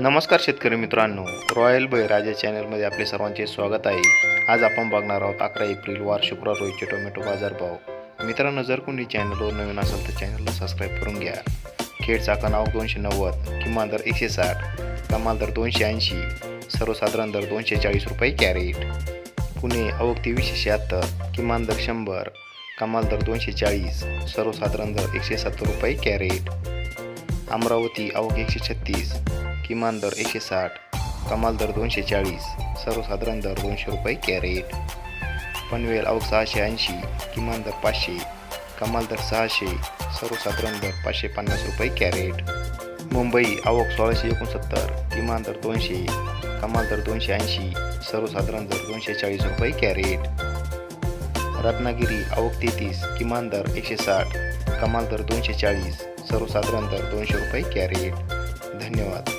नमस्कार शेतकरी मित्रांनो. रॉयल बळीराजा चॅनलमध्ये आपले सर्वांचे स्वागत आहे. आज आपण बघणार आहोत अकरा एप्रिल वार शुक्रवार रोजचे टोमॅटो बाजारभाव मित्रांनो जर कोणी चॅनलवर नवीन असेल तर चॅनलला सबस्क्राईब करून घ्या. खेड कणाव दोनशे नव्वद किमान दर एकशे साठ कमाल दर दोनशे ऐंशी सर्वसाधारण दर दोनशे चाळीस रुपये कॅरेट. पुणे आवक तेवीसशे शहात्तर किमान दर शंभर कमाल दर दोनशे चाळीस सर्वसाधारण दर एकशे सत्तर रुपये कॅरेट. अमरावती अवघ एकशे छत्तीस किमान दर एकशे साठ कमाल दर दोनशे चाळीस सर्वसाधारण दर दोनशे रुपये कॅरेट. पनवेल आवक सहाशे ऐंशी किमान दर पाचशे कमाल दर सहाशे सर्वसाधारण दर पाचशे पन्नास रुपये कॅरेट. मुंबई आवक सोळाशे एकोणसत्तर किमान दर दोनशे कमाल दर दोनशे ऐंशी सर्वसाधारण दर दोनशे चाळीस रुपये कॅरेट. रत्नागिरी आवक तेहतीस किमान दर एकशे साठ कमाल दर दोनशे चाळीस सर्वसाधारण दर दोनशे रुपये कॅरेट. धन्यवाद.